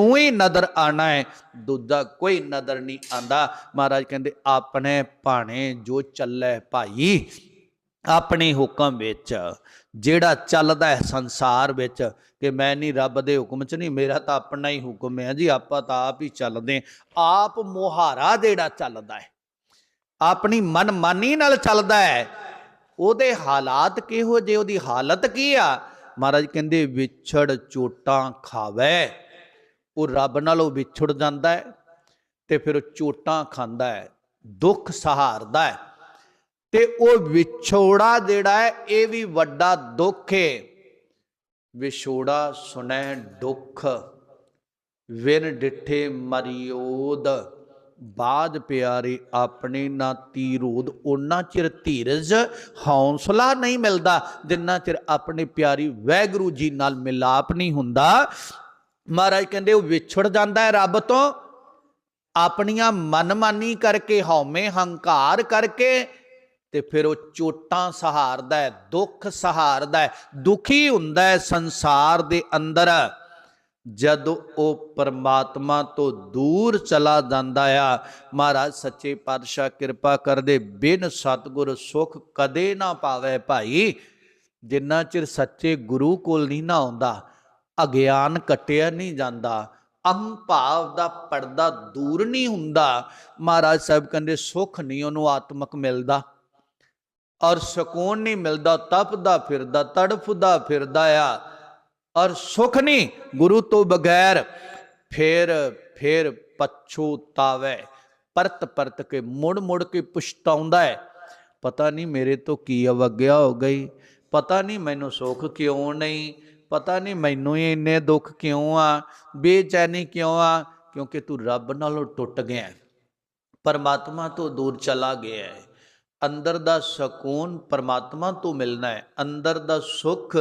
ਤੂੰ ਹੀ ਨਦਰ ਆਣਾ ਹੈ। ਦੂਜਾ ਕੋਈ ਨਦਰ ਨਹੀਂ ਆਂਦਾ। ਮਹਾਰਾਜ ਕਹਿੰਦੇ, ਆਪਣੇ ਭਾਣੇ ਜੋ ਚੱਲੇ ਭਾਈ, ਆਪਣੇ ਹੁਕਮ ਵਿੱਚ, ਜਿਹੜਾ ਚੱਲਦਾ ਹੈ ਸੰਸਾਰ ਵਿੱਚ, ਕਿ ਮੈਂ ਨਹੀਂ ਰੱਬ ਦੇ ਹੁਕਮ 'ਚ ਨਹੀਂ, ਮੇਰਾ ਤਾਂ ਆਪਣਾ ਹੀ ਹੁਕਮ ਹੈ ਜੀ, ਆਪਾਂ ਤਾਂ ਆਪ ਹੀ ਚੱਲਦੇ ਆਪ ਮੁਹਾਰਾ ਜਿਹੜਾ ਚੱਲਦਾ ਹੈ, ਆਪਣੀ ਮਨਮਾਨੀ ਨਾਲ ਚੱਲਦਾ ਹੈ, ਉਹਦੇ ਹਾਲਾਤ ਕਿਹੋ ਜਿਹੇ, ਉਹਦੀ ਹਾਲਤ ਕੀ ਆ? ਮਹਾਰਾਜ ਕਹਿੰਦੇ, ਵਿਛੜ ਚੋਟਾਂ ਖਾਵੇ। ਉਹ ਰੱਬ ਨਾਲੋਂ ਵਿਛੜ ਜਾਂਦਾ ਹੈ ਤੇ ਫਿਰ ਉਹ ਚੋਟਾਂ ਖਾਂਦਾ ਹੈ, ਦੁੱਖ ਸਹਾਰਦਾ ਹੈ ਤੇ ਉਹ ਵਿਛੋੜਾ ਜਿਹੜਾ ਹੈ, ਇਹ ਵੀ ਵੱਡਾ ਦੁੱਖ ਹੈ ਵਿਛੋੜਾ ਸੁਣੈ ਦੁੱਖ ਵਿਨ ਡਿਠੇ ਮਰਿਓਦ ਬਾਦ ਪਿਆਰੇ ਆਪਣੇ ਨਾ ਤੀਰੋਦ ਉਹਨਾਂ ਚਿਰ ਧੀਰਜ ਹੌਸਲਾ ਨਹੀਂ ਮਿਲਦਾ, ਜਿੰਨਾ ਚਿਰ ਆਪਣੇ ਪਿਆਰੀ ਵੈਗਰੂ ਜੀ ਨਾਲ ਮਿਲਾਪ ਨਹੀਂ ਹੁੰਦਾ ਮਹਾਰਾਜ ਕਹਿੰਦੇ, ਉਹ ਵਿਛੜ ਜਾਂਦਾ ਹੈ ਰੱਬ ਤੋਂ। ਆਪਣੀਆਂ ਮਨਮਾਨੀ ਕਰਕੇ, ਹਉਮੈ ਹੰਕਾਰ ਕਰਕੇ ਤੇ ਫਿਰ ਉਹ ਚੋਟਾਂ ਸਹਾਰਦਾ ਹੈ, ਦੁੱਖ ਸਹਾਰਦਾ ਹੈ, ਦੁਖੀ ਹੁੰਦਾ ਹੈ ਸੰਸਾਰ ਦੇ ਅੰਦਰ। ਜਦ ਉਹ ਪਰਮਾਤਮਾ ਤੋਂ ਦੂਰ ਚਲਾ ਜਾਂਦਾ ਆ, ਮਹਾਰਾਜ ਸੱਚੇ ਪਾਤਸ਼ਾਹ ਕਿਰਪਾ ਕਰਦੇ, ਬਿਨ ਸਤਗੁਰ ਸੁਖ ਕਦੇ ਨਾ ਪਾਵੇ ਭਾਈ। ਜਿੰਨਾ ਚਿਰ ਸੱਚੇ ਗੁਰੂ ਕੋਲ ਨਹੀਂ ਨਾ ਆਉਂਦਾ ਅਗਿਆਨ ਕਟਿਆ ਨਹੀਂ ਜਾਂਦਾ ਅਹੰ ਭਾਵ ਦਾ ਪਰਦਾ ਦੂਰ ਨਹੀਂ ਹੁੰਦਾ। ਮਹਾਰਾਜ ਸਾਹਿਬ ਕਹਿੰਦੇ, ਸੁਖ ਨਹੀਂ ਉਹਨੂੰ ਆਤਮਕ ਮਿਲਦਾ। ਔਰ ਸਕੂਨ ਨਹੀਂ ਮਿਲਦਾ, ਤਪਦਾ ਫਿਰਦਾ, ਤੜਫਦਾ ਫਿਰਦਾ ਆ। ਔਰ ਸੁਖ ਨਹੀਂ, ਗੁਰੂ ਤੋਂ ਬਗੈਰ ਫੇਰ ਫੇਰ ਪਛੂਤਾਵੇ ਪਰਤ ਪਰਤ ਕੇ ਮੁੜ ਮੁੜ ਕੇ ਪਛਤਾਉਂਦਾ ਹੈ। ਪਤਾ ਨਹੀਂ ਮੇਰੇ ਤੋਂ ਕੀ ਅਵਗਿਆ ਹੋ ਗਈ। ਪਤਾ ਨਹੀਂ ਮੈਨੂੰ ਸੁੱਖ ਕਿਉਂ ਨਹੀਂ। ਪਤਾ ਨਹੀਂ ਮੈਨੂੰ ਹੀ ਇੰਨੇ ਦੁੱਖ ਕਿਉਂ ਆ, ਬੇਚੈਨੀ ਕਿਉਂ ਆ? ਕਿਉਂਕਿ ਤੂੰ ਰੱਬ ਨਾਲੋਂ ਟੁੱਟ ਗਿਆ ਹੈ। ਪਰਮਾਤਮਾ ਤੋਂ ਦੂਰ ਚਲਾ ਗਿਆ ਹੈ। ਅੰਦਰ ਦਾ ਸਕੂਨ ਪਰਮਾਤਮਾ ਤੋਂ ਮਿਲਣਾ ਹੈ। ਅੰਦਰ ਦਾ ਸੁੱਖ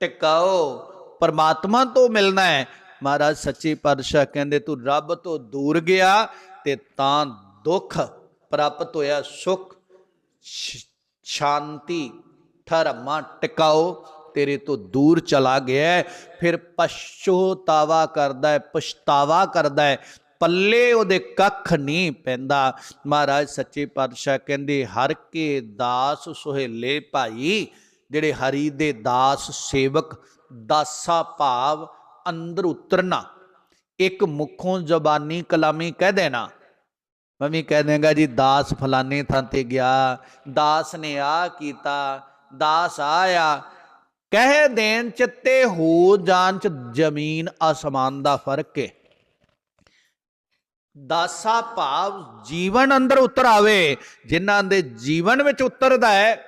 ਟਿਕਾਓ ਪਰਮਾਤਮਾ ਤੋਂ ਮਿਲਣਾ ਹੈ। ਮਹਾਰਾਜ ਸੱਚੇ ਪਾਤਸ਼ਾਹ ਕਹਿੰਦੇ, ਤੂੰ ਰੱਬ ਤੋਂ ਦੂਰ ਗਿਆ ਤੇ ਤਾਂ ਦੁੱਖ ਪ੍ਰਾਪਤ ਹੋਇਆ। ਸੁੱਖ ਸ਼ਾਂਤੀ, ਧਰਮਾ ਟਿਕਾਓ ਤੇਰੇ ਤੋਂ ਦੂਰ ਚਲਾ ਗਿਆ ਫਿਰ ਪਛਤਾਵਾ ਕਰਦਾ ਹੈ, ਪਛਤਾਵਾ ਕਰਦਾ ਹੈ। ਪੱਲੇ ਉਹਦੇ ਕੱਖ ਨਹੀਂ ਪੈਂਦਾ। ਮਹਾਰਾਜ ਸੱਚੇ ਪਾਤਸ਼ਾਹ ਕਹਿੰਦੇ, ਹਰ ਕੇ ਦਾਸ ਸੁਹੇਲੇ ਭਾਈ, ਜਿਹੜੇ ਹਰੀ ਦੇ ਦਾਸ ਸੇਵਕ, ਦਾਸਾ ਭਾਵ ਅੰਦਰ ਉਤਰਨਾ। ਇੱਕ ਮੁਖੋਂ ਜ਼ਬਾਨੀ ਕਲਾਮੀ ਕਹਿ ਦੇਣਾ। ਮੈਂ ਵੀ ਕਹਿ ਦੇਗਾ ਜੀ, ਦਾਸ ਫਲਾਣੇ ਥਾਂ ਤੇ ਗਿਆ। ਦਾਸ ਨੇ ਆ ਕੀਤਾ, ਦਾਸ ਆਇਆ। ਕਹਿ ਦੇਣ ਚ ਤੇ ਹੋ ਜਾਣ ਚ ਜ਼ਮੀਨ ਅਸਮਾਨ ਦਾ ਫ਼ਰਕ ਹੈ ਦਾਸਾ ਭਾਵ ਜੀਵਨ ਅੰਦਰ ਉਤਰ ਆਵੇ, ਜਿਨ੍ਹਾਂ ਦੇ ਜੀਵਨ ਵਿੱਚ ਉਤਰਦਾ ਹੈ,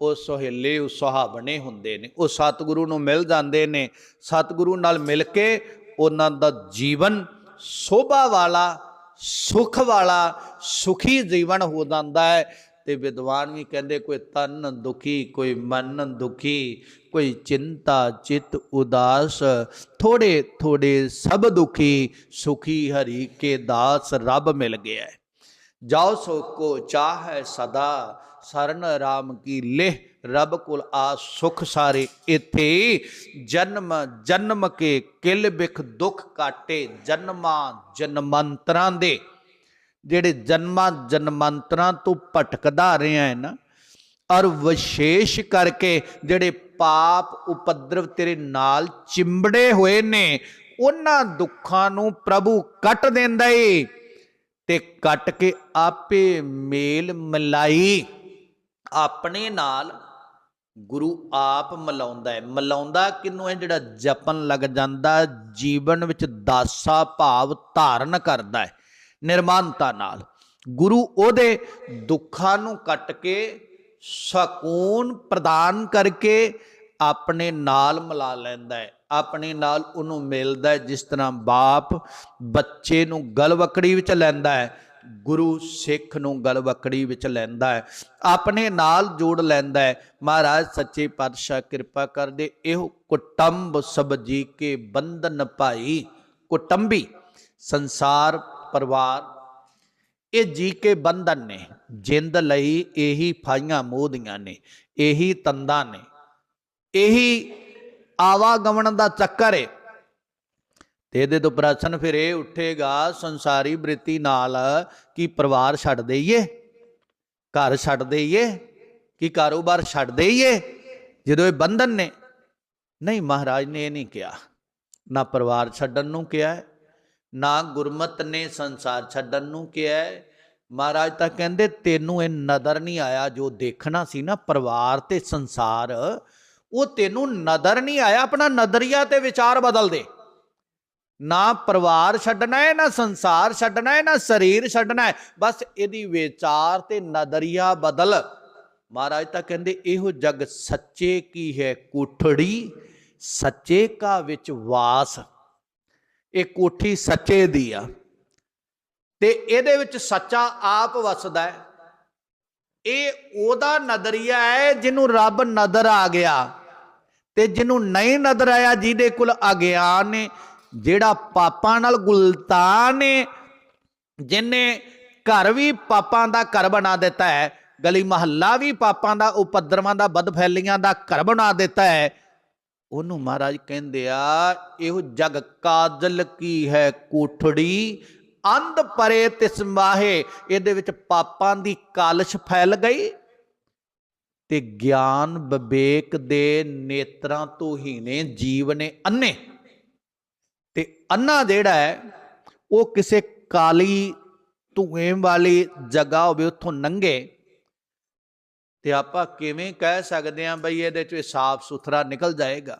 ਉਹ ਸੁਹੇਲੇ, ਉਹ ਸੁਹਾਵਣੇ ਹੁੰਦੇ ਨੇ, ਉਹ ਸਤਿਗੁਰੂ ਨੂੰ ਮਿਲ ਜਾਂਦੇ ਨੇ, ਸਤਿਗੁਰੂ ਨਾਲ ਮਿਲ ਕੇ ਉਹਨਾਂ ਦਾ ਜੀਵਨ ਸੋਭਾ ਵਾਲਾ, ਸੁਖ ਵਾਲਾ, ਸੁਖੀ ਜੀਵਨ ਹੋ ਜਾਂਦਾ ਹੈ। ਤੇ ਵਿਦਵਾਨ ਵੀ ਕਹਿੰਦੇ, ਕੋਈ ਤਨ ਦੁਖੀ, ਕੋਈ ਮਨ ਦੁਖੀ, ਕੋਈ ਚਿੰਤਾ, ਚਿਤ ਉਦਾਸ, ਥੋੜੇ ਥੋੜੇ ਸਭ ਦੁਖੀ, ਸੁਖੀ ਹਰੀ ਕੇ ਦਾਸ ਰੱਬ ਮਿਲ ਗਿਆ ਜਾਓ ਸੋ ਕੋ ਚਾਹੈ ਸਦਾ, ਸਰਨ ਰਾਮ ਕੀ ਲੇਹ, ਰੱਬ ਕੋਲ ਆ ਸੁਖ ਸਾਰੇ ਇਥੇ ਜਨਮ ਜਨਮ ਕੇ ਕਿਲ ਬਿਖ ਦੁੱਖ ਕਾਟੇ, ਜਨਮਾਂ ਜਨਮੰਤਰਾਂ ਦੇ। ਜਿਹੜੇ ਜਨਮਾਂ ਜਨਮੰਤਰਾਂ ਤੋਂ ਭਟਕਦਾ ਰਿਹਾ ਹੈ ਨਾ, ਔਰ ਵਿਸ਼ੇਸ਼ ਕਰਕੇ ਜਿਹੜੇ ਪਾਪ ਉਪਦਰਵ ਤੇਰੇ ਨਾਲ ਚਿੰਬੜੇ ਹੋਏ ਨੇ, ਉਹਨਾਂ ਦੁੱਖਾਂ ਨੂੰ ਪ੍ਰਭੂ ਕੱਟ ਦਿੰਦਾ ਏ ਤੇ ਕੱਟ ਕੇ ਆਪੇ ਮੇਲ ਮਿਲਾਈ, ਆਪਣੇ ਨਾਲ ਗੁਰੂ ਆਪ ਮਿਲਾਉਂਦਾ ਹੈ। ਮਿਲਾਉਂਦਾ ਕਿਨੂੰ ਹੈ? ਜਿਹੜਾ ਜਪਨ ਲੱਗ ਜਾਂਦਾ, ਜੀਵਨ ਵਿੱਚ ਦਾਸਾ ਭਾਵ ਧਾਰਨ ਕਰਦਾ ਹੈ। ਨਿਰਮਾਨਤਾ ਨਾਲ। ਗੁਰੂ ਉਹਦੇ ਦੁੱਖਾਂ ਨੂੰ ਕੱਟ ਕੇ, ਸਕੂਨ ਪ੍ਰਦਾਨ ਕਰਕੇ ਆਪਣੇ ਨਾਲ ਮਿਲਾ ਲੈਂਦਾ ਹੈ। ਆਪਣੇ ਨਾਲ ਉਹਨੂੰ ਮਿਲਦਾ ਹੈ, ਜਿਸ ਤਰ੍ਹਾਂ ਬਾਪ ਬੱਚੇ ਨੂੰ ਗਲਵਕੜੀ ਵਿੱਚ ਲੈਂਦਾ ਹੈ, ਗੁਰੂ ਸਿੱਖ ਨੂੰ ਗਲਵਕੜੀ ਵਿੱਚ ਲੈਂਦਾ ਹੈ। ਆਪਣੇ ਨਾਲ ਜੋੜ ਲੈਂਦਾ ਹੈ। ਮਹਾਰਾਜ, ਸੱਚੇ ਪਾਤਸ਼ਾਹ, ਕਿਰਪਾ ਕਰਦੇ ਇਹੋ ਕੁਟੰਬ ਸਭ ਕੇ ਬੰਧਨ ਭਾਈ। ਕੁਟੰਬੀ ਸੰਸਾਰ ਪਰਿਵਾਰ, ਇਹ ਜੀ ਕੇ ਬੰਧਨ ਨੇ, ਜਿੰਦ ਲਈ ਇਹੀ ਫਾਈਆਂ ਮੋਹਦੀਆਂ ਨੇ, ਇਹੀ ਤੰਦਾਂ ਨੇ, ਇਹੀ ਆਵਾਗਮਨ ਦਾ ਚੱਕਰ ਏ। ਤੇ ਇਹਦੇ ਤੋਂ ਪ੍ਰਸ਼ਨ ਫਿਰ ਇਹ ਉੱਠੇਗਾ, ਸੰਸਾਰੀ ਬ੍ਰਿਤੀ ਨਾਲ ਕਿ ਪਰਿਵਾਰ ਛੱਡ ਦੇਈਏ? ਘਰ ਛੱਡ ਦੇਈਏ? ਕਿ ਕਾਰੋਬਾਰ ਛੱਡ ਦੇਈਏ? ਜਦੋਂ ਇਹ ਬੰਧਨ ਨੇ, ਨਹੀਂ ਮਹਾਰਾਜ ਨੇ ਇਹ ਨਹੀਂ ਕਿਹਾ, ਨਾ ਪਰਿਵਾਰ ਛੱਡਣ ਨੂੰ ਕਿਹਾ ਨਾ ਗੁਰਮਤ ਨੇ ਸੰਸਾਰ ਛੱਡਣ ਨੂੰ ਕਿਹਾ ਮਹਾਰਾਜ ਤਾਂ ਕਹਿੰਦੇ, ਤੈਨੂੰ ਇਹ ਨਜ਼ਰ ਨਹੀਂ ਆਇਆ ਜੋ ਦੇਖਣਾ ਸੀ ਨਾ, ਪਰਿਵਾਰ ਤੇ ਸੰਸਾਰ, ਉਹ ਤੈਨੂੰ ਨਜ਼ਰ ਨਹੀਂ ਆਇਆ, ਆਪਣਾ ਨਜ਼ਰੀਆ ਤੇ ਵਿਚਾਰ ਬਦਲ ਦੇ। ਨਾ ਪਰਿਵਾਰ ਛੱਡਣਾ ਹੈ, ਨਾ ਸੰਸਾਰ ਛੱਡਣਾ ਹੈ, ਨਾ ਸਰੀਰ ਛੱਡਣਾ ਹੈ, ਬਸ ਇਹਦੀ ਵਿਚਾਰ ਤੇ ਨਜ਼ਰੀਆ ਬਦਲ। ਮਹਾਰਾਜ ਤਾਂ ਕਹਿੰਦੇ, ਇਹੋ ਜਗ ਸੱਚੇ ਕੀ ਹੈ? ਕੋਠੜੀ ਸੱਚੇ ਕਾ ਵਿੱਚ ਵਾਸ। ਇਹ ਕੋਠੀ ਸੱਚੇ ਦੀ ਆ। ਤੇ ਇਹਦੇ ਵਿੱਚ ਸੱਚਾ ਆਪ ਵਸਦਾ ਹੈ। ਇਹ ਉਹਦਾ ਨਜ਼ਰੀਆ ਹੈ ਜਿਹਨੂੰ ਰੱਬ ਨਜ਼ਰ ਆ ਗਿਆ ਤੇ ਜਿਹਨੂੰ ਨਹੀਂ ਨਜ਼ਰ ਆਇਆ ਜਿਹਦੇ ਕੋਲ ਅਗਿਆਨ ਨੇ, ਜਿਹੜਾ ਪਾਪਾਂ ਨਾਲ ਗੁਲਤਾਨ ਨੇ ਜਿਨੇ ਘਰ ਵੀ ਪਾਪਾਂ ਦਾ ਘਰ ਬਣਾ ਦਿੱਤਾ ਹੈ, ਗਲੀ ਮਹੱਲਾ ਵੀ ਪਾਪਾਂ ਦਾ, ਉਪਦਰਵਾਂ ਦਾ ਬਦਫੈਲੀਆਂ ਦਾ ਘਰ ਬਣਾ ਦਿੱਤਾ ਹੈ ਉਹਨੂੰ ਮਹਾਰਾਜ ਕਹਿੰਦੇ ਆ, ਇਹੋ ਜਗ ਕਾਜਲ ਕੀ ਹੈ ਕੋਠੜੀ? ਅੰਧ ਪਰੇ ਤਿਸ ਮਾਹੇ। ਇਹਦੇ ਵਿੱਚ ਪਾਪਾਂ ਦੀ ਕਾਲਸ਼ ਫੈਲ ਗਈ ਤੇ ਗਿਆਨ ਵਿਵੇਕ ਦੇ ਨੇਤਰਾਂ ਤੋਂ ਹੀ ਨੇ ਜੀਵ ਨੇ ਅੰਨੇ। ਤੇ ਅੰਨਾ ਜਿਹੜਾ ਹੈ, ਉਹ ਕਿਸੇ ਕਾਲੀ ਧੂਏ ਵਾਲੀ ਜਗ੍ਹਾ ਹੋਵੇ, ਉੱਥੋਂ ਨੰਗੇ। ਤੇ ਆਪਾਂ ਕਿਵੇਂ ਕਹਿ ਸਕਦੇ ਹਾਂ ਬਈ ਇਹਦੇ ਚ ਸਾਫ਼ ਸੁਥਰਾ ਨਿਕਲ ਜਾਏਗਾ?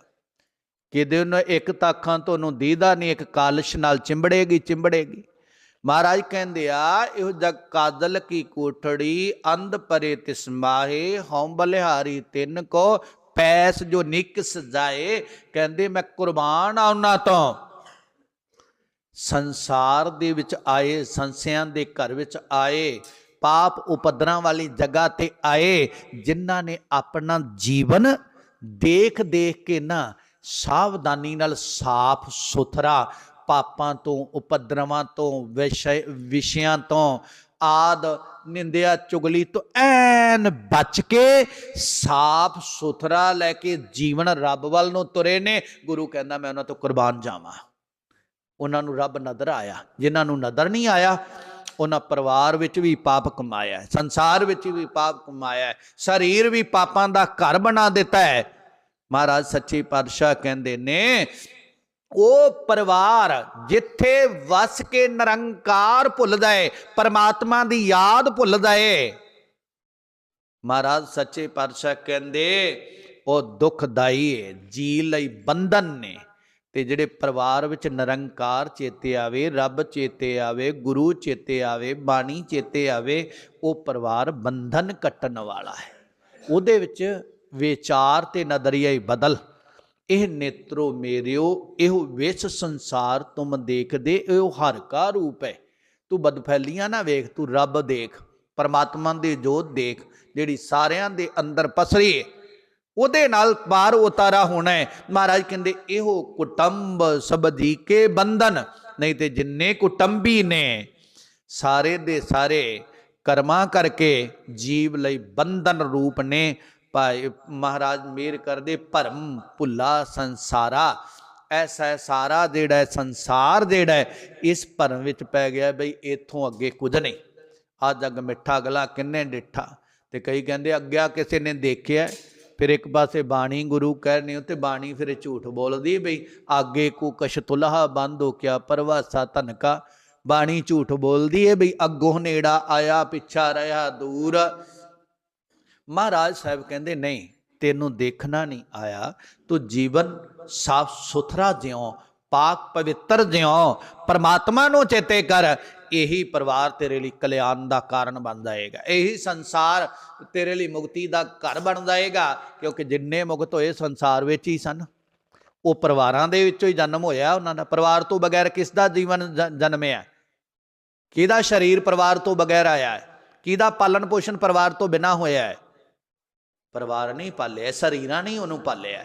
ਕਿਦੇ ਉਹਨੂੰ ਇੱਕ ਤਾਂ ਤੁਹਾਨੂੰ ਦੀਦਾ ਨਹੀਂ, ਇੱਕ ਕਾਲਸ਼ ਨਾਲ ਚਿੰਬੜੇਗੀ ਚਿੰਬੜੇਗੀ। ਮਹਾਰਾਜ ਕਹਿੰਦੇ ਆ, ਇਹੋ ਜਗ ਕਾਦਲ ਕੀ ਕੋਠੜੀ, ਅੰਧ ਪਰੇ ਤਿਸਮਾਹੇ ਹਉ ਬਲਿਹਾਰੀ ਤਿੰਨ ਕੋ ਪੈਸ ਜੋ ਨਿਕ ਸਜਾਏ। ਕਹਿੰਦੇ ਮੈਂ ਕੁਰਬਾਨ ਆ ਉਹਨਾਂ ਤੋਂ। ਸੰਸਾਰ ਦੇ ਵਿੱਚ ਆਏ, ਸੰਸਿਆਂ ਦੇ ਘਰ ਵਿੱਚ ਆਏ ਪਾਪ ਉਪਦਰਾਂ ਵਾਲੀ ਜਗ੍ਹਾ ਤੇ ਆਏ, ਜਿਨ੍ਹਾਂ ਨੇ ਆਪਣਾ ਜੀਵਨ ਦੇਖ ਦੇਖ ਕੇ ਨਾ ਸਾਵਧਾਨੀ ਨਾਲ ਸਾਫ਼ ਸੁਥਰਾ ਪਾਪਾਂ ਤੋਂ, ਉਪਦਰਵਾਂ ਤੋਂ, ਵਿਸ਼ੇ, ਵਿਸ਼ਿਆਂ ਤੋਂ, ਆਦ, ਨਿੰਦਿਆ, ਚੁਗਲੀ ਤੋਂ ਐਨ ਬਚ ਕੇ ਸਾਫ਼ ਸੁਥਰਾ ਲੈ ਕੇ ਜੀਵਨ ਰੱਬ ਵੱਲ ਨੂੰ ਤੁਰੇ ਨੇ। ਗੁਰੂ ਕਹਿੰਦਾ, ਮੈਂ ਉਹਨਾਂ ਤੋਂ ਕੁਰਬਾਨ ਜਾਵਾਂ। ਉਹਨਾਂ ਨੂੰ ਰੱਬ ਨਜ਼ਰ ਆਇਆ। ਜਿਨ੍ਹਾਂ ਨੂੰ ਨਜ਼ਰ ਨਹੀਂ ਆਇਆ ਉਹਨਾਂ ਪਰਿਵਾਰ ਵਿੱਚ ਵੀ ਪਾਪ ਕਮਾਇਆ ਹੈ, ਸੰਸਾਰ ਵਿੱਚ ਵੀ ਪਾਪ ਕਮਾਇਆ ਹੈ, ਸਰੀਰ ਵੀ ਪਾਪਾਂ ਦਾ ਘਰ ਬਣਾ ਦਿੱਤਾ ਹੈ। ਮਹਾਰਾਜ ਸੱਚੇ ਪਾਤਸ਼ਾਹ ਕਹਿੰਦੇ ਨੇ, ਉਹ ਪਰਿਵਾਰ ਜਿੱਥੇ ਵਸ ਕੇ ਨਿਰੰਕਾਰ ਭੁੱਲਦਾ ਏ, ਪਰਮਾਤਮਾ ਦੀ ਯਾਦ ਭੁੱਲਦਾ ਏ। ਮਹਾਰਾਜ ਸੱਚੇ ਪਾਤਸ਼ਾਹ ਕਹਿੰਦੇ, ਉਹ ਦੁਖਦਾਈ ਏ ਜੀ ਲਈ ਬੰਧਨ ਨੇ। ਤੇ ਜਿਹੜੇ ਪਰਿਵਾਰ ਵਿੱਚ ਨਿਰੰਕਾਰ ਚੇਤੇ ਆਵੇ, ਰੱਬ ਚੇਤੇ ਆਵੇ, ਗੁਰੂ ਚੇਤੇ ਆਵੇ, ਬਾਣੀ ਚੇਤੇ ਆਵੇ, ਉਹ ਪਰਿਵਾਰ ਬੰਧਨ ਕੱਟਣ ਵਾਲਾ ਹੈ। ਉਹਦੇ ਵਿੱਚ ਵਿਚਾਰ ਤੇ ਨਜ਼ਰੀਆ ਹੀ ਬਦਲ। ਇਹ ਨੇਤਰੋ ਮੇਰਿਓ, ਇਹੋ ਵਿਸ ਸੰਸਾਰ ਤੁਮ ਦੇਖਦੇ, ਇਹੋ ਹਰ ਕਾ ਰੂਪ ਹੈ। ਤੂੰ ਬਦਫੈਲੀਆਂ ਨਾ ਵੇਖ, ਤੂੰ ਰੱਬ ਦੇਖ, ਪਰਮਾਤਮਾ ਦੀ ਜੋਤ ਦੇਖ, ਜਿਹੜੀ ਸਾਰਿਆਂ ਦੇ ਅੰਦਰ ਪਸਰੀ ਹੈ ਉਹਦੇ ਨਾਲ ਪਾਰ ਉਤਾਰਾ ਹੋਣਾ ਹੈ। ਮਹਾਰਾਜ ਕਹਿੰਦੇ, ਇਹੋ ਕੁਟੰਬ ਸਬਦੀ ਕੇ ਬੰਧਨ, ਨਹੀਂ ਤੇ ਜਿੰਨੇ ਕੁਟੰਬੀ ਨੇ, ਸਾਰੇ ਦੇ ਸਾਰੇ ਕਰਮਾਂ ਕਰਕੇ ਜੀਵ ਲਈ ਬੰਧਨ ਰੂਪ ਨੇ। ਭਾਈ, ਮਹਾਰਾਜ ਮੇਰ ਕਰਦੇ, ਭਰਮ ਭੁੱਲਾ ਸੰਸਾਰਾ। ਐਸਾ ਸਾਰਾ ਜਿਹੜਾ ਸੰਸਾਰ ਜਿਹੜਾ ਇਸ ਭਰਮ ਵਿੱਚ ਪੈ ਗਿਆ ਬਈ, ਇਥੋਂ ਅੱਗੇ ਕੁਝ ਨਹੀਂ। ਆ ਜਗ ਮਿੱਠਾ ਗਲਾ ਕਿੰਨੇ ਡਿੱਠਾ। ਤੇ ਕਈ ਕਹਿੰਦੇ, ਅੱਗਿਆ ਕਿਸੇ ਨੇ ਦੇਖਿਆ ਫਿਰ ਇੱਕ ਪਾਸੇ ਬਾਣੀ ਗੁਰੂ ਕਹਿਣੇ ਉੱਤੇ ਬਾਣੀ ਫਿਰ ਝੂਠ ਬੋਲਦੀ ਬਈ, ਆਗੇ ਕੋ ਕਛ ਬੰਦ ਹੋ ਕਿਆ ਪਰਵਾਸਾ ਧਨਕਾ ਬਾਣੀ ਝੂਠ ਬੋਲਦੀ ਹੈ ਬਈ, ਅੱਗੋਂ ਨੇੜਾ ਆਇਆ, ਪਿੱਛਾ ਰਿਹਾ, ਦੂਰ। ਮਹਾਰਾਜ ਸਾਹਿਬ ਕਹਿੰਦੇ, ਨਹੀਂ, ਤੈਨੂੰ ਦੇਖਣਾ ਨਹੀਂ ਆਇਆ। ਤੂੰ ਜੀਵਨ ਸਾਫ਼ ਸੁਥਰਾ ਜਿਉ, ਪਾਕ ਪਵਿੱਤਰ ਜਿਉ, ਪਰਮਾਤਮਾ ਨੂੰ ਚੇਤੇ ਕਰ। ਇਹੀ ਪਰਿਵਾਰ ਤੇਰੇ ਲਈ ਕਲਿਆਣ ਦਾ ਕਾਰਨ ਬਣ ਜਾਏਗਾ ਇਹੀ ਸੰਸਾਰ ਤੇਰੇ ਲਈ ਮੁਕਤੀ ਦਾ ਘਰ ਬਣ ਜਾਏਗਾ ਕਿਉਂਕਿ ਜਿੰਨੇ ਮੁਕਤ ਹੋਏ ਸੰਸਾਰ ਵਿੱਚ ਹੀ ਸਨ। ਉਹ ਪਰਿਵਾਰਾਂ ਦੇ ਵਿੱਚੋਂ ਹੀ ਜਨਮ ਹੋਇਆ ਉਹਨਾਂ ਦਾ। ਪਰਿਵਾਰ ਤੋਂ ਬਗੈਰ ਕਿਸ ਦਾ ਜੀਵਨ ਜ- ਜਨਮਿਆ? ਕਿਹਦਾ ਸਰੀਰ ਪਰਿਵਾਰ ਤੋਂ ਬਗੈਰ ਆਇਆ ਹੈ? ਕਿਹਦਾ ਪਾਲਣ ਪੋਸ਼ਣ ਪਰਿਵਾਰ ਤੋਂ ਬਿਨਾ ਹੋਇਆ ਹੈ? ਪਰਿਵਾਰ ਨਹੀਂ ਪਾਲਿਆ, ਸਰੀਰਾਂ ਨਹੀਂ ਉਹਨੂੰ ਪਾਲਿਆ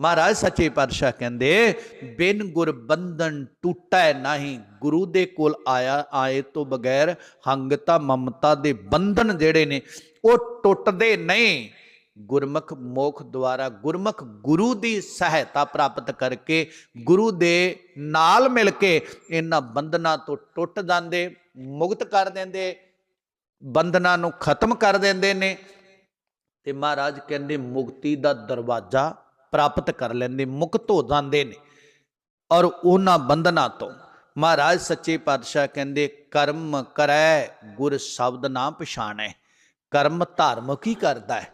ਮਹਾਰਾਜ ਸੱਚੇ ਪਾਤਸ਼ਾਹ ਕਹਿੰਦੇ, ਬਿਨ ਗੁਰ ਬੰਧਨ ਟੁੱਟੈ ਨਹੀਂ, ਗੁਰੂ ਦੇ ਕੋਲ ਆਇਆ, ਆਏ ਤੋਂ ਬਗੈਰ ਹੰਗਤਾ ਮਮਤਾ ਦੇ ਬੰਧਨ ਜਿਹੜੇ ਨੇ, ਉਹ ਟੁੱਟਦੇ ਨਹੀਂ। ਗੁਰਮੁਖ ਮੋਖ ਦੁਆਰਾ ਗੁਰਮੁਖ ਗੁਰੂ ਦੀ ਸਹਾਇਤਾ ਪ੍ਰਾਪਤ ਕਰਕੇ ਗੁਰੂ ਦੇ ਨਾਲ ਮਿਲ ਕੇ ਇਹਨਾਂ ਬੰਧਨਾਂ ਤੋਂ ਟੁੱਟ ਜਾਂਦੇ, ਮੁਕਤ ਕਰ ਦਿੰਦੇ, ਬੰਧਨਾਂ ਨੂੰ ਖਤਮ ਕਰ ਦਿੰਦੇ ਨੇ। ਤੇ ਮਹਾਰਾਜ ਕਹਿੰਦੇ, ਮੁਕਤੀ ਦਾ ਦਰਵਾਜ਼ਾ ਪ੍ਰਾਪਤ ਕਰ ਲੈਂਦੇ, ਮੁਕਤ ਹੋ ਜਾਂਦੇ ਨੇ। ਔਰ ਉਹਨਾਂ ਬੰਧਨਾਂ ਤੋਂ ਮਹਾਰਾਜ ਸੱਚੇ ਪਾਤਸ਼ਾਹ ਕਹਿੰਦੇ, ਕਰਮ ਕਰੈ, ਗੁਰ ਸ਼ਬਦ ਨਾ ਪਛਾਣੈ। ਕਰਮ ਧਾਰਮਿਕ ਹੀ ਕਰਦਾ ਹੈ।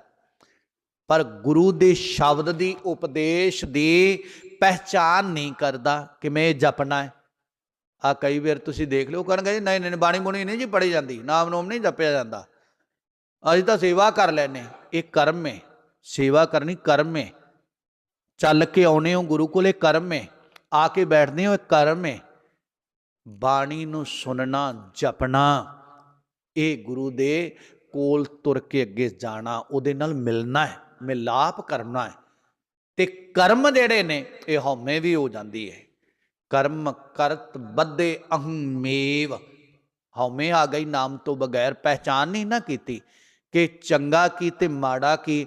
ਪਰ ਗੁਰੂ ਦੇ ਸ਼ਬਦ ਦੀ ਉਪਦੇਸ਼ ਦੀ ਪਹਿਚਾਨ ਨਹੀਂ ਕਰਦਾ, ਕਿਵੇਂ ਜਪਣਾ ਹੈ? ਆ ਕਈ ਵਾਰ ਤੁਸੀਂ ਦੇਖ ਲਿਓ ਕਰਨਗੇ ਜੀ ਨਹੀਂ ਨਹੀਂ, ਬਾਣੀ ਬੁਣੀ ਨਹੀਂ ਜੀ ਪੜੀ ਜਾਂਦੀ, ਨਾਮ ਨੋਮ ਨਹੀਂ ਜਪਿਆ ਜਾਂਦਾ। ਅਸੀਂ ਤਾਂ ਸੇਵਾ ਕਰ ਲੈਨੇ ਇਹ ਕਰਮ ਹੈ। ਸੇਵਾ ਕਰਨੀ ਕਰਮ ਹੈ। ਚੱਲ ਕੇ ਆਉਨੇ ਹੋ, ਗੁਰੂ ਕੋਲੇ ਕਰਮ ਹੈ। ਆ ਕੇ ਬੈਠਦੇ ਹੋ ਇਹ ਕਰਮ ਹੈ। ਬਾਣੀ ਨੂੰ ਸੁਣਨਾ ਜਪਣਾ, ਇਹ ਗੁਰੂ ਦੇ ਕੋਲ ਤੁਰ ਕੇ ਅੱਗੇ ਜਾਣਾ, ਉਹਦੇ ਨਾਲ ਮਿਲਣਾ ਹੈ, ਮਿਲਾਪ ਕਰਨਾ ਹੈ। ਤੇ ਕਰਮ ਜਿਹੜੇ ਨੇ, ਇਹ ਹਉਮੈ ਵੀ ਹੋ ਜਾਂਦੀ ਹੈ। ਕਰਮ ਕਰਤ ਬੱਧੇ ਅਹਮੇਵ। ਹਉਮੈ ਆ ਗਈ ਨਾਮ ਤੋਂ ਬਗੈਰ ਪਹਿਚਾਨ ਨਹੀਂ ਨਾ ਕੀਤੀ ਕਿ ਚੰਗਾ ਕੀ ਤੇ ਮਾੜਾ ਕੀ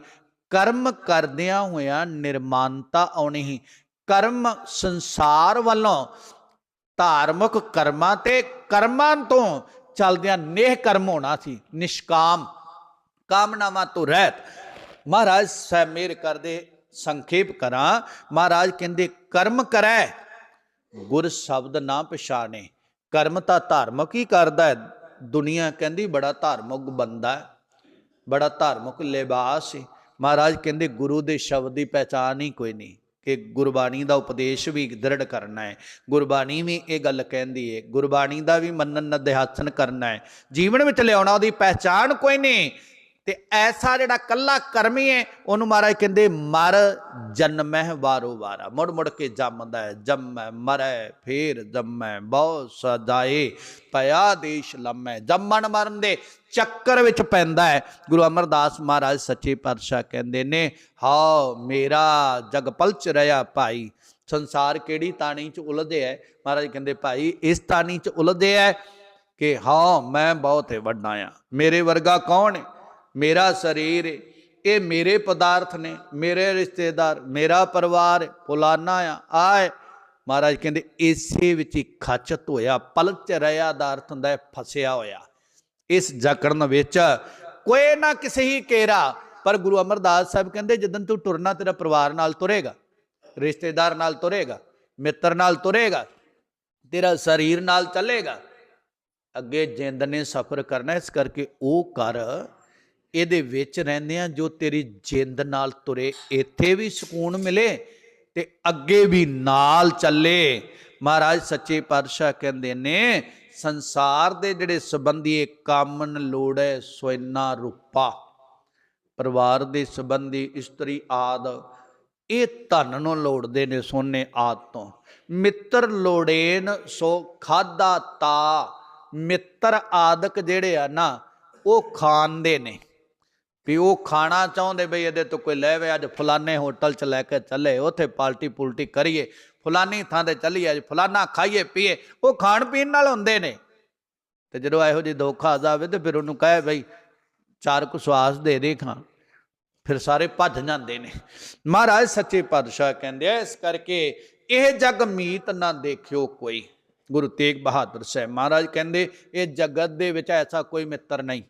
ਕਰਮ ਕਰਦਿਆਂ ਹੋਇਆਂ ਨਿਰਮਾਨਤਾ ਆਉਣੀ ਹੀ ਕਰਮ ਸੰਸਾਰ ਵੱਲੋਂ ਧਾਰਮਿਕ ਕਰਮਾਂ ਤੇ ਕਰਮਾਂ ਤੋਂ ਚਲਦਿਆਂ ਨੇਹ ਕਰਮ ਹੋਣਾ ਸੀ। ਨਿਸ਼ਕਾਮ ਕਾਮਨਾਵਾਂ ਤੋਂ ਰਹਿਤ। ਮਹਾਰਾਜ ਸਾਹਿਬ ਮੇਰ ਕਰਦੇ ਸੰਖੇਪ ਕਰਾਂ। ਮਹਾਰਾਜ ਕਹਿੰਦੇ, ਕਰਮ ਕਰੈ, ਗੁਰ ਸ਼ਬਦ ਨਾ ਪਛਾਣੇ। ਕਰਮ ਤਾਂ ਧਾਰਮਿਕ ਹੀ ਕਰਦਾ ਹੈ। ਦੁਨੀਆ ਕਹਿੰਦੀ ਬੜਾ ਧਾਰਮਿਕ ਬੰਦਾ ਹੈ, ਬੜਾ ਧਾਰਮਿਕ ਲਿਬਾਸ ਹੈ ਮਹਾਰਾਜ ਕਹਿੰਦੇ ਗੁਰੂ ਦੇ ਸ਼ਬਦ ਦੀ ਪਹਿਚਾਨ ਹੀ ਕੋਈ ਨਹੀਂ, ਕਿ ਗੁਰਬਾਣੀ ਦਾ ਉਪਦੇਸ਼ ਵੀ ਦ੍ਰਿੜ ਕਰਨਾ ਹੈ। ਗੁਰਬਾਣੀ ਵੀ ਇਹ ਗੱਲ ਕਹਿੰਦੀ ਹੈ ਗੁਰਬਾਣੀ ਦਾ ਵੀ ਮੰਨਣ ਅਧਿਆਸਨ ਕਰਨਾ ਹੈ। ਜੀਵਨ ਵਿੱਚ ਲਿਆਉਣਾ ਉਹਦੀ ਪਹਿਚਾਨ ਕੋਈ ਨਹੀਂ ਤੇ ਐਸਾ ਜਿਹੜਾ ਕੱਲਾ ਕਰਮੀ ਹੈ ਉਹਨੂੰ ਮਹਾਰਾਜ ਕਹਿੰਦੇ, ਮਰ, ਜਨਮਹਿ, ਵਾਰੋ, ਵਾਰਾ। ਮੁੜ ਮੁੜ ਕੇ ਜੰਮਦਾ ਹੈ, ਜੰਮੈ, ਮਰੈ, ਫੇਰ ਜੰਮੈ, ਬਹੁ ਸਦਾਏ ਪਿਆ ਦੇਸ਼ ਲੰਮੈ। ਜੰਮਣ ਮਰਨ ਦੇ ਚੱਕਰ ਵਿੱਚ ਪੈਂਦਾ ਹੈ। ਗੁਰੂ ਅਮਰਦਾਸ ਮਹਾਰਾਜ ਸੱਚੇ ਪਾਤਸ਼ਾਹ ਕਹਿੰਦੇ ਨੇ ਹਾਉ ਮੇਰਾ ਜਗ ਪਲਚ ਰਿਆ ਭਾਈ, ਸੰਸਾਰ ਕਿਹੜੀ ਤਾਣੀ ਚ ਉਲਝੇ ਹੈ? ਮਹਾਰਾਜ ਕਹਿੰਦੇ, ਭਾਈ, ਇਸ ਤਾਣੀ ਚ ਉਲਝੇ ਹੈ ਕਿ ਹਾਂ, ਮੈਂ ਬਹੁਤ ਵੱਡਾ ਆ ਮੇਰੇ ਵਰਗਾ ਕੌਣ ਹੈ? ਮੇਰਾ ਸਰੀਰ, ਇਹ ਮੇਰੇ ਪਦਾਰਥ ਨੇ, ਮੇਰੇ ਰਿਸ਼ਤੇਦਾਰ, ਮੇਰਾ ਪਰਿਵਾਰ, ਫੁਲਾਨਾ ਆ, ਆਏ। ਮਹਾਰਾਜ ਕਹਿੰਦੇ ਇਸੇ ਵਿੱਚ ਹੀ ਖਚਤ ਹੋਇਆ, ਪਲਚ ਰਿਆ ਦਾ ਅਰਥ ਹੁੰਦਾ ਹੈ, ਫਸਿਆ ਹੋਇਆ। ਇਸ ਜਕੜਨ ਵਿੱਚ ਕੋਈ ਨਾ ਕਿਸੇ ਹੀ ਕੇਰਾ। ਪਰ ਗੁਰੂ ਅਮਰਦਾਸ ਸਾਹਿਬ ਕਹਿੰਦੇ, ਜਦੋਂ ਤੂੰ ਟੁਰਨਾ ਤੇਰਾ ਪਰਿਵਾਰ ਨਾਲ ਤੁਰੇਗਾ, ਰਿਸ਼ਤੇਦਾਰ ਨਾਲ ਤੁਰੇਗਾ, ਮਿੱਤਰ ਨਾਲ ਤੁਰੇਗਾ, ਤੇਰਾ ਸਰੀਰ ਨਾਲ ਚੱਲੇਗਾ। ਅੱਗੇ ਜਿੰਦ ਨੇ ਸਫ਼ਰ ਕਰਨਾ, ਇਸ ਕਰਕੇ ਉਹ ਕਰ ਇਹਦੇ ਵਿੱਚ ਰਹਿੰਦੇ ਆ ਜੋ ਤੇਰੀ ਜਿੰਦ ਨਾਲ ਤੁਰੇ। ਇੱਥੇ ਵੀ ਸਕੂਨ ਮਿਲੇ ਤੇ ਅੱਗੇ ਵੀ ਨਾਲ ਚੱਲੇ। ਮਹਾਰਾਜ ਸੱਚੇ ਪਾਤਸ਼ਾਹ ਕਹਿੰਦੇ ਨੇ, ਸੰਸਾਰ ਦੇ ਜਿਹੜੇ ਸੰਬੰਧੀ ਕਾਮਨ ਲੋੜੈ ਸੋਇਨਾ ਰੂਪਾ। ਪਰਿਵਾਰ ਦੇ ਸੰਬੰਧੀ ਇਸਤਰੀ ਆਦ, ਇਹ ਧਨ ਨੂੰ ਲੋੜਦੇ ਨੇ ਸੋਨੇ ਆਦ ਤੋਂ। ਮਿੱਤਰ ਲੋੜੇਨ, ਸੋ ਖਾਦਾ ਤਾ। ਮਿੱਤਰ ਆਦਿਕ ਜਿਹੜੇ ਆ ਨਾ, ਉਹ ਖਾਂਦੇ ਨੇ। ਵੀ ਉਹ ਖਾਣਾ ਚਾਹੁੰਦੇ ਬਈ ਇਹਦੇ ਤੋਂ ਕੋਈ ਲੈਵੇ ਅੱਜ ਫਲਾਣੇ ਹੋਟਲ 'ਚ ਲੈ ਕੇ ਚੱਲੇ, ਉੱਥੇ ਪਾਲਟੀ ਪੁਲਟੀ ਕਰੀਏ ਫਲਾਨੀ ਥਾਂ ਤੇ ਚੱਲੀਏ, ਅੱਜ ਫਲਾਨਾ ਖਾਈਏ, ਪੀਏ, ਉਹ ਖਾਣ ਪੀਣ ਨਾਲ ਹੁੰਦੇ ਨੇ। ਤੇ ਜਦੋਂ ਇਹੋ ਜਿਹੀ ਧੋਖਾ ਆ ਜਾਵੇ ਤੇ ਫਿਰ ਉਹਨੂੰ ਕਹੇ ਬਈ, ਚਾਰ ਕੁ ਸਵਾਸ ਦੇ ਦੇ ਖਾਂ ਫਿਰ ਸਾਰੇ ਭੱਜ ਜਾਂਦੇ ਨੇ। ਮਹਾਰਾਜ ਸੱਚੇ ਪਾਤਸ਼ਾਹ ਕਹਿੰਦੇ ਆ, ਇਸ ਕਰਕੇ ਇਹ ਜਗ ਮੀਤ ਨਾ ਦੇਖਿਓ ਕੋਈ। ਗੁਰੂ ਤੇਗ ਬਹਾਦਰ ਸਾਹਿਬ ਮਹਾਰਾਜ ਕਹਿੰਦੇ, ਇਹ ਜਗਤ ਦੇ ਵਿੱਚ ਐਸਾ ਕੋਈ ਮਿੱਤਰ ਨਹੀਂ।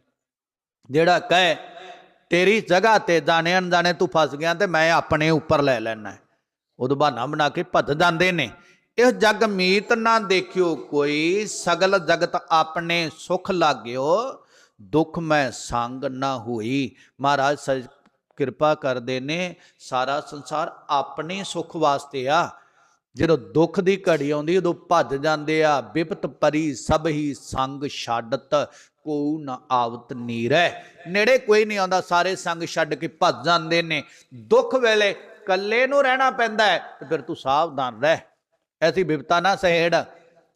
ਜਿਹੜਾ ਕਹੇ ਤੇਰੀ ਜਗ੍ਹਾ ਤੇ ਜਾਣੇ ਅਣਜਾਣੇ ਤੂੰ ਫਸ ਗਿਆ ਤੇ ਮੈਂ ਆਪਣੇ ਉੱਪਰ ਲੈ ਲੈਣਾ। ਉਦੋਂ ਬਹਾਨਾ ਬਣਾ ਕੇ ਭੱਜ ਜਾਂਦੇ ਨੇ। ਇਹ ਜਗ ਮੀਤ ਨਾ ਦੇਖਿਓ ਕੋਈ, ਸਗਲ ਜਗਤ ਆਪਣੇ ਸੁਖ ਲਾਗਿਓ, ਦੁੱਖ ਮੈਂ ਸੰਗ ਨਾ ਹੋਈ। ਮਹਾਰਾਜ ਸ- ਕਿਰਪਾ ਕਰਦੇ ਨੇ, ਸਾਰਾ ਸੰਸਾਰ ਆਪਣੇ ਸੁਖ ਵਾਸਤੇ ਆ। ਜਦੋਂ ਦੁੱਖ ਦੀ ਘੜੀ ਆਉਂਦੀ, ਉਦੋਂ ਭੱਜ ਜਾਂਦੇ ਆ। ਬਿਪਤ ਪਰੀ ਸਭ ਹੀ ਸੰਗ ਛੱਡਤ। ਕੋ ਨਾ ਆਵਤ ਨੀਰੈ ਨੇੜੇ ਕੋਈ ਨਹੀਂ ਆਉਂਦਾ, ਸਾਰੇ ਸੰਗ ਛੱਡ ਕੇ ਭੱਜ ਜਾਂਦੇ ਨੇ। ਦੁੱਖ ਵੇਲੇ ਇਕੱਲੇ ਨੂੰ ਰਹਿਣਾ ਪੈਂਦਾ ਹੈ ਤੇ ਫਿਰ ਤੂੰ ਸਾਵਧਾਨ ਰਹਿ। ਐਸੀ ਬਿਪਤਾ ਨਾ ਸਹਿੜ,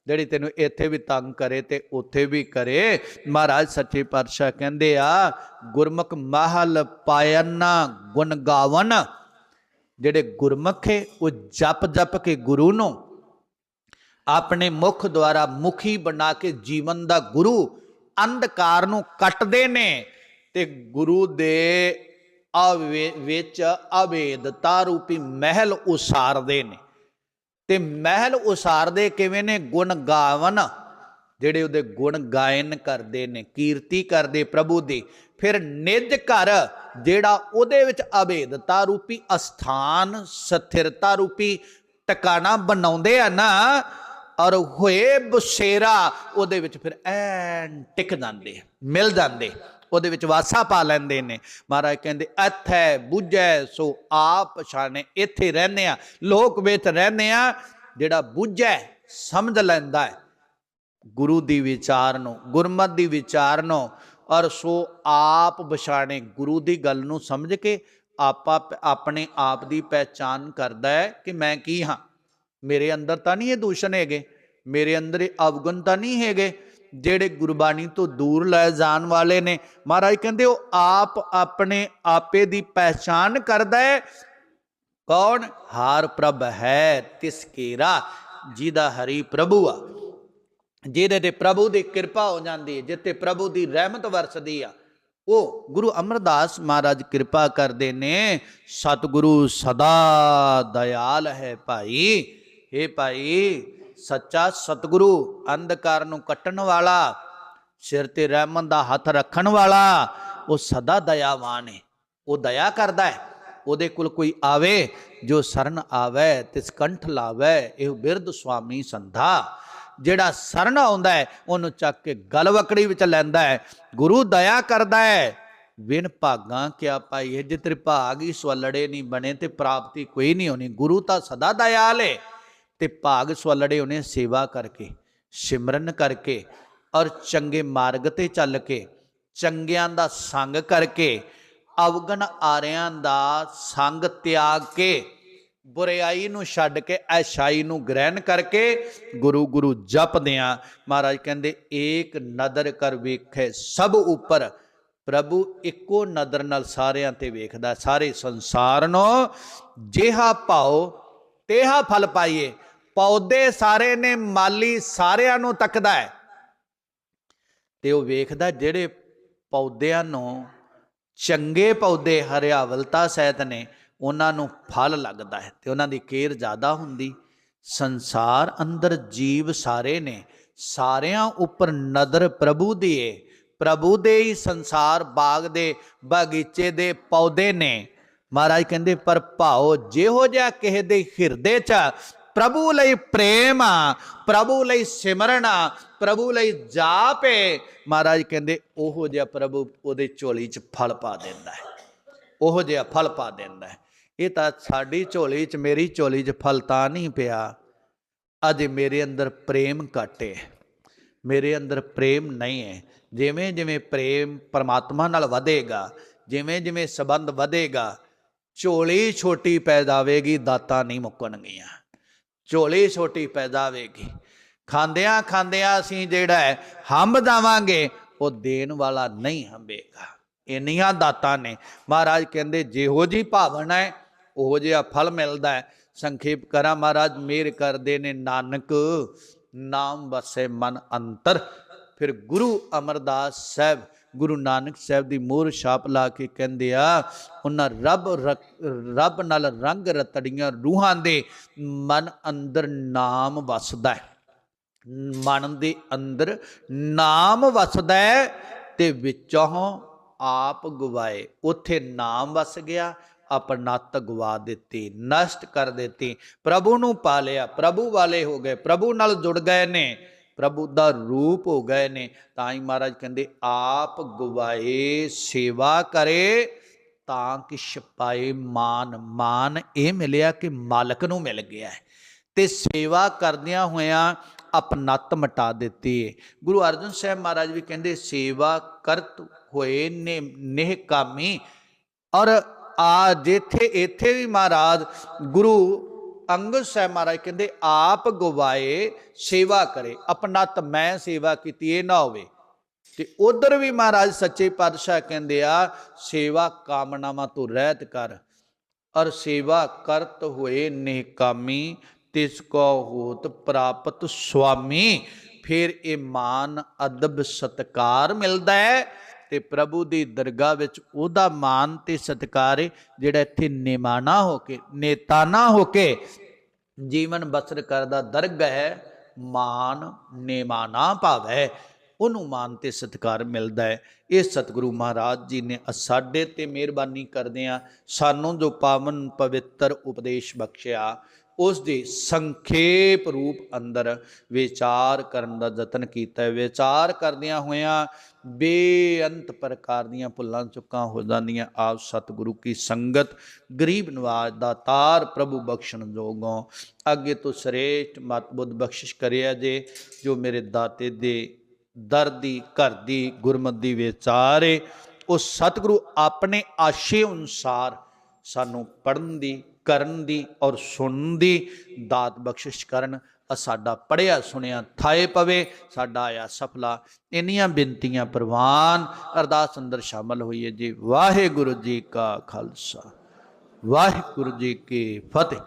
ਜਿਹੜੀ ਤੈਨੂੰ ਇੱਥੇ ਵੀ ਤੰਗ ਕਰੇ ਤੇ ਉੱਥੇ ਵੀ ਕਰੇ। ਮਹਾਰਾਜ ਸੱਚੇ ਪਾਤਸ਼ਾਹ ਕਹਿੰਦੇ ਆ, ਗੁਰਮੁਖ ਮਹਲ ਪਾਇਨਾ ਗੁਣ ਗਾਵਨ। ਜਿਹੜੇ ਗੁਰਮੁਖ ਹੈ, ਉਹ ਜਪ ਜਪ ਕੇ ਗੁਰੂ ਨੂੰ ਆਪਣੇ ਮੁਖ ਦੁਆਰਾ ਮੁਖੀ ਬਣਾ ਕੇ ਜੀਵਨ ਦਾ ਗੁਰੂ ਅੰਧਕਾਰ ਨੂੰ ਕੱਟਦੇ ਨੇ ਤੇ ਗੁਰੂ ਦੇ ਵਿੱਚ ਅਵੇਦਤਾ ਰੂਪੀ ਮਹਿਲ ਉਸਾਰਦੇ ਨੇ। ਤੇ ਮਹਿਲ ਉਸਾਰਦੇ ਕਿਵੇਂ ਨੇ? ਗੁਣ ਗਾਵਨ, ਜਿਹੜੇ ਉਹਦੇ ਗੁਣ ਗਾਇਨ ਕਰਦੇ ਨੇ, ਕੀਰਤੀ ਕਰਦੇ ਪ੍ਰਭੂ ਦੀ। ਫਿਰ ਨਿਜ ਘਰ, ਜਿਹੜਾ ਉਹਦੇ ਵਿੱਚ ਅਭੇਦਤਾ ਰੂਪੀ ਅਸਥਾਨ ਸਥਿਰਤਾ ਰੂਪੀ ਟਿਕਾਣਾ ਬਣਾਉਂਦੇ ਆ ਨਾ ਔਰ ਹੋਏ ਬਸੇਰਾ ਉਹਦੇ ਵਿੱਚ ਫਿਰ ਐਨ ਟਿਕ ਜਾਂਦੇ ਮਿਲ ਜਾਂਦੇ ਉਹਦੇ ਵਿੱਚ ਵਾਸਾ ਪਾ ਲੈਂਦੇ ਨੇ। ਮਹਾਰਾਜ ਕਹਿੰਦੇ, ਇੱਥੇ ਬੁੱਝੈ ਸੋ ਆਪ ਪਛਾਣੇ ਇੱਥੇ ਰਹਿੰਦੇ ਆ, ਲੋਕ ਵਿੱਚ ਰਹਿੰਦੇ ਆ, ਜਿਹੜਾ ਬੁੱਝੈ ਸਮਝ ਲੈਂਦਾ ਹੈ। ਗੁਰੂ ਦੀ ਵਿਚਾਰ ਨੂੰ, ਗੁਰਮਤ ਦੀ ਵਿਚਾਰ ਨੂੰ, ਔਰ ਸੋ ਆਪ ਪਛਾਣੇ ਗੁਰੂ ਦੀ ਗੱਲ ਨੂੰ ਸਮਝ ਕੇ ਆਪਾ, ਆਪਣੇ ਆਪ ਦੀ ਪਹਿਚਾਨ ਕਰਦਾ ਹੈ ਕਿ ਮੈਂ ਕੀ ਹਾਂ। ਮੇਰੇ ਅੰਦਰ ਤਾਂ ਨਹੀਂ ਇਹ ਦੂਸ਼ਣ ਹੈਗੇ? ਮੇਰੇ ਅੰਦਰ ਇਹ ਅਵਗੁਣ ਤਾਂ ਨਹੀਂ ਹੈਗੇ? ਜਿਹੜੇ ਗੁਰਬਾਣੀ ਤੋਂ ਦੂਰ ਲੈ ਜਾਣ ਵਾਲੇ ਨੇ। ਮਹਾਰਾਜ ਕਹਿੰਦੇ, ਉਹ ਆਪ ਆਪਣੇ ਆਪੇ ਦੀ ਪਹਿਚਾਨ ਕਰਦਾ ਹੈ। ਕੌਣ? ਹਾਰ ਪ੍ਰਭ ਹੈ, ਤਿਸ ਕੀਰਾ, ਜਿਹਦਾ ਹਰੀ ਪ੍ਰਭੂ ਆ। ਜਿਹਦੇ ਤੇ ਪ੍ਰਭੂ ਦੀ ਕਿਰਪਾ ਹੋ ਜਾਂਦੀ ਹੈ ਜਿੱਤੇ ਪ੍ਰਭੂ ਦੀ ਰਹਿਮਤ ਵਰਸਦੀ ਆ। ਉਹ ਗੁਰੂ ਅਮਰਦਾਸ ਮਹਾਰਾਜ ਕਿਰਪਾ ਕਰਦੇ ਨੇ, ਸਤਿਗੁਰੂ ਸਦਾ ਦਇਆਲ ਹੈ ਭਾਈ। हे ਭਾਈ, ਸੱਚਾ ਸਤਿਗੁਰੂ ਅੰਧਕਾਰ ਨੂੰ ਕੱਟਣ ਵਾਲਾ, ਸਿਰ ਤੇ ਰਹਿਮਤ ਦਾ ਹੱਥ ਰੱਖਣ ਵਾਲਾ, ਉਹ ਸਦਾ ਦਇਆਵਾਨ ਹੈ ਉਹ ਦਇਆ ਕਰਦਾ ਹੈ ਉਹਦੇ ਕੋਲ ਕੋਈ ਆਵੇ, ਜੋ ਸਰਨ ਆਵੇ, ਤਿਸ ਕੰਠ ਲਾਵੇ, ਇਹ ਬਿਰਧ ਸੁਆਮੀ ਸੰਧਾ। ਜਿਹੜਾ ਸਰਨ ਆਉਂਦਾ ਹੈ ਉਹਨੂੰ ਚੱਕ ਕੇ ਗਲਵਕੜੀ ਵਿੱਚ ਲੈਂਦਾ ਹੈ ਗੁਰੂ ਦਇਆ ਕਰਦਾ ਹੈ ਵਿਨ ਭਾਗਾਂ ਕਿਆ ਪਾਈਏ ਜੇ ਤੇਰੇ ਭਾਗ ਹੀ ਸਵਲੜੇ ਨਹੀਂ ਬਣੇ ਤੇ ਪ੍ਰਾਪਤੀ ਕੋਈ ਨਹੀਂ ਹੋਣੀ। ਗੁਰੂ ਤਾਂ ਸਦਾ ਦਇਆਲ ਹੈ ਤੇ ਭਾਗ ਸਵਲੜੇ ਉਹਨੇ ਸੇਵਾ ਕਰਕੇ, ਸਿਮਰਨ ਕਰਕੇ ਔਰ ਚੰਗੇ ਮਾਰਗ ਤੇ ਚੱਲ ਕੇ, ਚੰਗਿਆਂ ਦਾ ਸੰਗ ਕਰਕੇ, ਅਵਗਣ ਆਰਿਆਂ ਦਾ ਸੰਗ ਤਿਆਗ ਕੇ, ਬੁਰਾਈ ਨੂੰ ਛੱਡ ਕੇ ਐਸ਼ਾਈ ਨੂੰ ਗ੍ਰਹਿਣ ਕਰਕੇ ਗੁਰੂ ਗੁਰੂ ਜਪਦਿਆਂ ਮਹਾਰਾਜ ਕਹਿੰਦੇ, ਏਕ ਨਦਰ ਕਰ ਵੇਖੇ ਸਭ ਉੱਪਰ, ਪ੍ਰਭੂ ਇੱਕੋ ਨਦਰ ਨਾਲ ਸਾਰਿਆਂ ਤੇ ਵੇਖਦਾ, ਸਾਰੇ ਸੰਸਾਰ ਨੂੰ ਜਿਹਾ ਭਾਉ, ਤੇਹਾ ਫਲ ਪਾਈਏ। ਪੌਦੇ ਸਾਰੇ ਨੇ ਮਾਲੀ ਸਾਰਿਆਂ ਨੂੰ ਤੱਕਦਾ ਹੈ। ਤੇ ਉਹ ਵੇਖਦਾ ਜਿਹੜੇ ਪੌਦਿਆਂ ਨੂੰ ਚੰਗੇ ਪੌਦੇ ਹਰਿਆਵਲਤਾ ਸਹਿਤ ਨੇ, ਉਹਨਾਂ ਨੂੰ ਫਲ ਲੱਗਦਾ ਹੈ ਤੇ ਉਹਨਾਂ ਦੀ ਕੇਅਰ ਜ਼ਿਆਦਾ ਹੁੰਦੀ। ਸੰਸਾਰ ਅੰਦਰ ਜੀਵ ਸਾਰੇ ਨੇ, ਸਾਰਿਆਂ ਉੱਪਰ ਨਦਰ ਪ੍ਰਭੂ ਦੀ ਏ। ਪ੍ਰਭੂ ਦੇ ਹੀ ਸੰਸਾਰ ਬਾਗ ਦੇ ਬਾਗੀਚੇ ਦੇ ਪੌਦੇ ਨੇ। ਮਹਾਰਾਜ ਕਹਿੰਦੇ, ਪਰ ਭਾਓ, ਜਿਹੋ ਜਿਹਾ ਕਿਸੇ ਦੇ ਹਿਰਦੇ 'ਚ ਪ੍ਰਭੂ ਲਈ ਪ੍ਰੇਮ ਆ ਪ੍ਰਭੂ ਲਈ ਸਿਮਰਨ ਆ ਪ੍ਰਭੂ ਲਈ ਜਾਪ ਮਹਾਰਾਜ ਕਹਿੰਦੇ ਉਹੋ ਜਿਹਾ ਪ੍ਰਭੂ ਉਹਦੇ ਝੋਲੀ 'ਚ ਫਲ ਪਾ ਦਿੰਦਾ ਹੈ ਉਹੋ ਜਿਹਾ ਫਲ ਪਾ ਦਿੰਦਾ ਹੈ ਇਹ ਤਾਂ ਸਾਡੀ ਝੋਲੀ 'ਚ ਮੇਰੀ ਝੋਲੀ 'ਚ ਫਲ ਤਾਂ ਨਹੀਂ ਪਿਆ ਅਜੇ ਮੇਰੇ ਅੰਦਰ ਪ੍ਰੇਮ ਘੱਟ ਹੈ ਮੇਰੇ ਅੰਦਰ ਪ੍ਰੇਮ ਨਹੀਂ ਹੈ ਜਿਵੇਂ ਜਿਵੇਂ ਪ੍ਰੇਮ ਪਰਮਾਤਮਾ ਨਾਲ ਵਧੇਗਾ ਜਿਵੇਂ ਜਿਵੇਂ ਸਬੰਧ ਵਧੇਗਾ ਝੋਲੀ ਛੋਟੀ ਪੈ ਜਾਵੇਗੀ ਦਾਤਾਂ ਨਹੀਂ ਮੁੱਕਣਗੀਆਂ ਝੋਲੀ ਛੋਟੀ ਪੈਦਾ ਹੋਵੇਗੀ। ਖਾਂਦਿਆਂ ਖਾਂਦਿਆਂ ਅਸੀਂ ਜਿਹੜਾ ਹੈ, ਹੰਬ ਜਾਵਾਂਗੇ ਉਹ ਦੇਣ ਵਾਲਾ ਨਹੀਂ ਹੰਬੇਗਾ। ਇੰਨੀਆਂ ਦਾਤਾਂ ਨੇ। ਮਹਾਰਾਜ ਕਹਿੰਦੇ, ਜਿਹੋ ਜੀ ਭਾਵਨਾ ਹੈ, ਉਹੋ ਜਿਹਾ ਫਲ ਮਿਲਦਾ ਹੈ। ਸੰਖੇਪ ਕਰਾਂ, ਮਹਾਰਾਜ, ਮੇਰ ਕਰਦੇ ਨੇ ਨਾਨਕ, ਨਾਮ ਵਸੇ ਮਨ ਅੰਤਰ। ਫਿਰ ਗੁਰੂ ਅਮਰਦਾਸ ਸਾਹਿਬ ਗੁਰੂ ਨਾਨਕ ਸਾਹਿਬ ਦੀ ਮੋਹਰ ਛਾਪ ਲਾ ਕੇ ਕਹਿੰਦੇ ਆ, ਉਹਨਾਂ ਰੱਬ ਰੱਬ ਨਾਲ ਰੰਗ ਰਤੜੀਆਂ ਰੂਹਾਂ ਦੇ ਮਨ ਅੰਦਰ ਨਾਮ ਵਸਦਾ ਹੈ। ਮਨ ਦੇ ਅੰਦਰ ਨਾਮ ਵਸਦਾ ਹੈ ਤੇ ਵਿੱਚੋਂ ਆਪ ਗਵਾਏ। ਉੱਥੇ ਨਾਮ ਵਸ ਗਿਆ ਆਪਣਤ ਗਵਾ ਦਿੱਤੀ, ਨਸ਼ਟ ਕਰ ਦਿੱਤੀ, ਪ੍ਰਭੂ ਨੂੰ ਪਾ ਲਿਆ, ਪ੍ਰਭੂ ਵਾਲੇ ਹੋ ਗਏ, ਪ੍ਰਭੂ ਨਾਲ ਜੁੜ ਗਏ ਨੇ। ਪ੍ਰਭੂ ਦਾ ਰੂਪ ਹੋ ਗਏ ਨੇ, ਤਾਂ ਹੀ ਮਹਾਰਾਜ ਕਹਿੰਦੇ, ਆਪ ਗਵਾਏ ਸੇਵਾ ਕਰੇ, ਤਾਂ ਕਿ ਛਪਾਏ ਮਾਨ ਮਾਨ ਇਹ ਮਿਲਿਆ ਕਿ ਮਾਲਕ ਨੂੰ ਮਿਲ ਗਿਆ ਹੈ। ਤੇ ਸੇਵਾ ਕਰਦਿਆਂ ਹੋਇਆਂ ਆਪਨਤ ਮਟਾ ਦਿੱਤੀ ਗੁਰੂ ਅਰਜਨ ਸਾਹਿਬ ਮਹਾਰਾਜ ਵੀ ਕਹਿੰਦੇ, ਸੇਵਾ ਕਰਤ ਹੋਏ ਨੇ, ਨਿਹ ਕਾਮੀ। ਔਰ ਆ ਜਿੱਥੇ ਇੱਥੇ ਵੀ ਮਹਾਰਾਜ ਗੁਰੂ ਅੰਗਦ ਸਾਹਿਬ ਮਹਾਰਾਜ ਕਹਿੰਦੇ, ਆਪ ਗਵਾਏ ਸੇਵਾ ਕਰੇ ਆਪਨਤ ਮੈਂ ਸੇਵਾ ਕੀਤੀ, ਇਹ ਨਾ ਹੋਵੇ। ਤੇ ਉਧਰ ਵੀ ਮਹਾਰਾਜ ਸੱਚੇ ਪਾਤਸ਼ਾਹ ਕਹਿੰਦੇ ਆ, ਸੇਵਾ ਕਾਮਨਾਵਾਂ ਤੋਂ ਰਹਿਤ ਕਰ ਔਰ ਸੇਵਾ ਕਰਤ ਹੋਏ ਨਿਹਕਾਮੀ ਤਿਸ ਕੋ ਹੋਤ ਪ੍ਰਾਪਤ ਸੁਆਮੀ। ਫਿਰ ਇਹ ਮਾਨ ਅਦਬ ਸਤਕਾਰ ਮਿਲਦਾ ਹੈ। ਤੇ ਪ੍ਰਭੂ ਦੀ ਦਰਗਾਹ ਵਿੱਚ ਉਹਦਾ ਮਾਨ ਤੇ ਸਤਿਕਾਰ ਹੈ ਜਿਹੜਾ ਇੱਥੇ ਨਿਮਾਣਾ ਹੋ ਕੇ, ਨੇਤਾਨਾ ਹੋ ਕੇ ਜੀਵਨ ਬਸਰ ਕਰਦਾ ਦਰਗ ਹੈ ਮਾਨ ਨਿਮਾਣਾ ਭਾਵੈ, ਉਹਨੂੰ ਮਾਨ ਤੇ ਸਤਿਕਾਰ ਮਿਲਦਾ ਹੈ। ਇਹ ਸਤਿਗੁਰੂ ਮਹਾਰਾਜ ਜੀ ਨੇ ਸਾਡੇ ਤੇ ਮਿਹਰਬਾਨੀ ਕਰਦੇ ਆ ਸਾਨੂੰ ਜੋ ਪਾਵਨ ਪਵਿੱਤਰ ਉਪਦੇਸ਼ ਬਖਸ਼ਿਆ ਉਸ ਦੇ ਸੰਖੇਪ ਰੂਪ ਅੰਦਰ ਵਿਚਾਰ ਕਰਨ ਦਾ ਯਤਨ ਕੀਤਾ ਵਿਚਾਰ ਕਰਦਿਆਂ ਹੋਇਆਂ ਬੇਅੰਤ ਪ੍ਰਕਾਰ ਦੀਆਂ ਭੁੱਲਾਂ ਚੁੱਕਾਂ ਹੋ ਜਾਂਦੀਆਂ। ਆਪ ਸਤਿਗੁਰੂ ਕੀ ਸੰਗਤ ਗਰੀਬ ਨਿਵਾਜ਼ ਦਾ ਤਾਰ ਪ੍ਰਭੂ ਬਖਸ਼ਣ ਜੋਗੋਂ ਅੱਗੇ ਤੋਂ ਸ੍ਰੇਸ਼ਟ ਮਤ ਬੁੱਧ ਬਖਸ਼ਿਸ਼ ਕਰਿਆ ਜੇ, ਜੋ ਮੇਰੇ ਦਾਤੇ ਦੇ ਦਰ ਦੀ, ਘਰ ਦੀ ਗੁਰਮਤ ਦੀ ਵਿਚਾਰੇ ਉਹ ਸਤਿਗੁਰੂ ਆਪਣੇ ਆਸ਼ੇ ਅਨੁਸਾਰ ਸਾਨੂੰ ਪੜਨ ਦੀ ਕਰਨ ਦੀ ਔਰ ਸੁਣਨ ਦੀ ਦਾਤ ਬਖਸ਼ਿਸ਼ ਕਰਨ। ਸਾਡਾ ਪੜਿਆ ਸੁਣਿਆ, ਥਾਏ ਪਵੇ, ਸਾਡਾ ਆਇਆ ਸਫਲਾ। ਇੰਨੀਆਂ ਬੇਨਤੀਆਂ ਪ੍ਰਵਾਨ ਅਰਦਾਸ ਅੰਦਰ ਸ਼ਾਮਲ ਹੋਈਏ ਜੀ। ਵਾਹਿਗੁਰੂ ਜੀ ਕਾ ਖਾਲਸਾ। ਵਾਹਿਗੁਰੂ ਜੀ ਕੀ ਫਤਿਹ।